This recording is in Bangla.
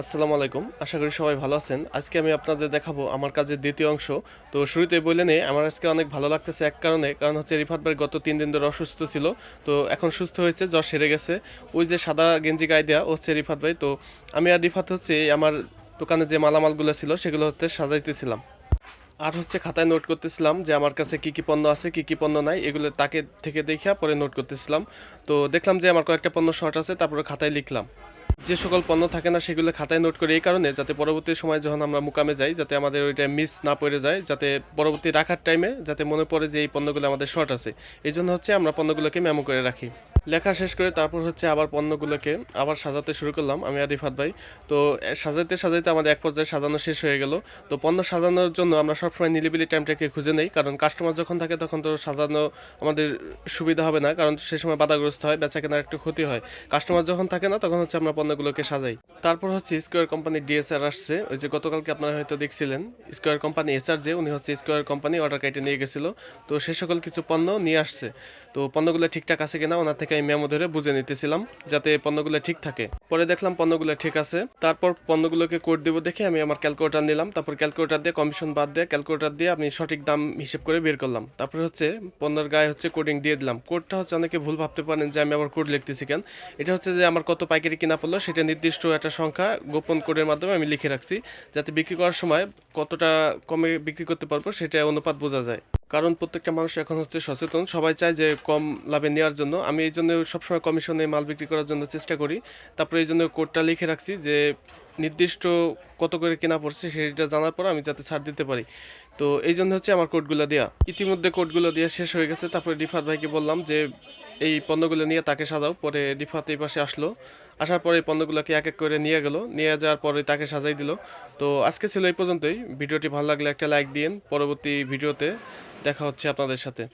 আসসালামু আলাইকুম। আশা করি সবাই ভালো আছেন। আজকে আমি আপনাদের দেখাবো আমার কাজের দ্বিতীয় অংশ। তো শুরুতে বলে নেই, আমার আজকে অনেক ভালো লাগতেছে এক কারণে, কারণ হচ্ছে রিফাত ভাই গত তিন দিন ধরে অসুস্থ ছিল। তো এখন সুস্থ হয়েছে, জ্বর সেরে গেছে। ওই যে সাদা গেঞ্জি গায়ে দেওয়া হচ্ছে রিফাত ভাই। তো আমি আর রিফাত হচ্ছে আমার দোকানে যে মালামালগুলো ছিল, সেগুলো হচ্ছে সাজাইতেছিলাম। আর হচ্ছে খাতায় নোট করতেছিলাম যে আমার কাছে কি কি পণ্য আছে, কি কি পণ্য নাই, এগুলো তাকে থেকে দেখা পরে নোট করতেছিলাম। তো দেখলাম যে আমার কয়েকটা পণ্য শর্ট আছে, তারপরে খাতায় লিখলাম। যে সকল পণ্য থাকে না, সেগুলো খাতায় নোট করি এই কারণে যাতে পরবর্তী সময় যখন আমরা মুকামে যাই, যাতে আমাদের ওইটা মিস না পড়ে যায়, যাতে পরবর্তী রাখার টাইমে যাতে মনে পড়ে যে এই পণ্যগুলো আমাদের শর্ট আছে। এই জন্য হচ্ছে আমরা পণ্যগুলোকে মেমো করে রাখি। লেখা শেষ করে তারপর হচ্ছে আবার পণ্যগুলোকে আবার সাজাতে শুরু করলাম, আমি আর রিফাত ভাই। তো সাজাইতে সাজাইতে আমাদের এক পর্যায়ে সাজানো শেষ হয়ে গেল। তো, পণ্য সাজানোর জন্য আমরা সবসময় নিলিবিলি টাইমটাকে খুঁজে নেই, কারণ কাস্টমার যখন থাকে তখন তো সাজানো আমাদের সুবিধা হবে না, কারণ সে সময় বাধাগ্রস্ত হয় বেচা কেনার একটু ক্ষতি হয়। কাস্টমার যখন থাকে না তখন হচ্ছে আমরা পণ্যগুলোকে সাজাই। তারপর হচ্ছে স্কোয়ার কোম্পানি ডিএসআর আসছে, ওই যে গতকালকে আপনারা হয়তো দেখছিলেন স্কোয়ার কোম্পানি এসআর যে উনি হচ্ছে স্কোয়ার কোম্পানি অর্ডার কাইটে নিয়ে গেছিল। তো সে সকল কিছু পণ্য নিয়ে আসছে। তো পণ্যগুলো ঠিকঠাক আছে কিনা, ওনার থেকে আমি মেমো ধরে বুঝে নিতেছিলাম যাতে পণ্যগুলো ঠিক থাকে। পরে দেখলাম পণ্যগুলো ঠিক আছে। তারপর পণ্যগুলোকে কোড দেবো দেখে আমি আমার ক্যালকুলেটার নিলাম। তারপর ক্যালকুলেটার দিয়ে কমিশন বাদ দিয়ে ক্যালকুলেটার দিয়ে আমি সঠিক দাম হিসেব করে বের করলাম। তারপরে হচ্ছে পণ্যের গায়ে হচ্ছে কোডিং দিয়ে দিলাম। কোডটা হচ্ছে অনেকে ভুল ভাবতে পারেন যে আমি আবার কোড লিখতেছি কেন? এটা হচ্ছে যে আমার কত পাইকারি কিনা পড়ল, সেটা নির্দিষ্ট একটা সংখ্যা গোপন কোডের মাধ্যমে আমি লিখে রাখছি। যাতে বিক্রি করার সময় কতটা কমে বিক্রি করতে পারব, সেটা অনুপাত বোঝা যায়। কারণ প্রত্যেকটা মানুষ এখন হচ্ছে সচেতন। সবাই চায় যে কম লাভে নেওয়ার জন্য। আমি এই জন্য সবসময় কমিশনে মাল বিক্রি করার জন্য চেষ্টা করি। তারপরে এই জন্য কোডটা লিখে রাখছি যে নির্দিষ্ট কত করে কেনা পড়ছে সেটা জানার পর আমি যাতে ছাড় দিতে পারি। তো এই জন্য হচ্ছে আমার কোডগুলো দেওয়া ইতিমধ্যে কোডগুলো দেওয়া শেষ হয়ে গেছে। তারপরে রিফাত ভাইকে বললাম যে এই পণ্যগুলো নিয়ে তাকে সাজাও। পরে রিফাত এই পাশে আসলো। আসার পরে এই পণ্যগুলোকে এক এক করে নিয়ে গেল। নিয়ে যাওয়ার পরে তাকে সাজাই দিল। তো আজকে ছিল এই পর্যন্তই। ভিডিওটি ভালো লাগলে একটা লাইক দিন পরবর্তী ভিডিওতে দেখা হচ্ছে আপনাদের সাথে।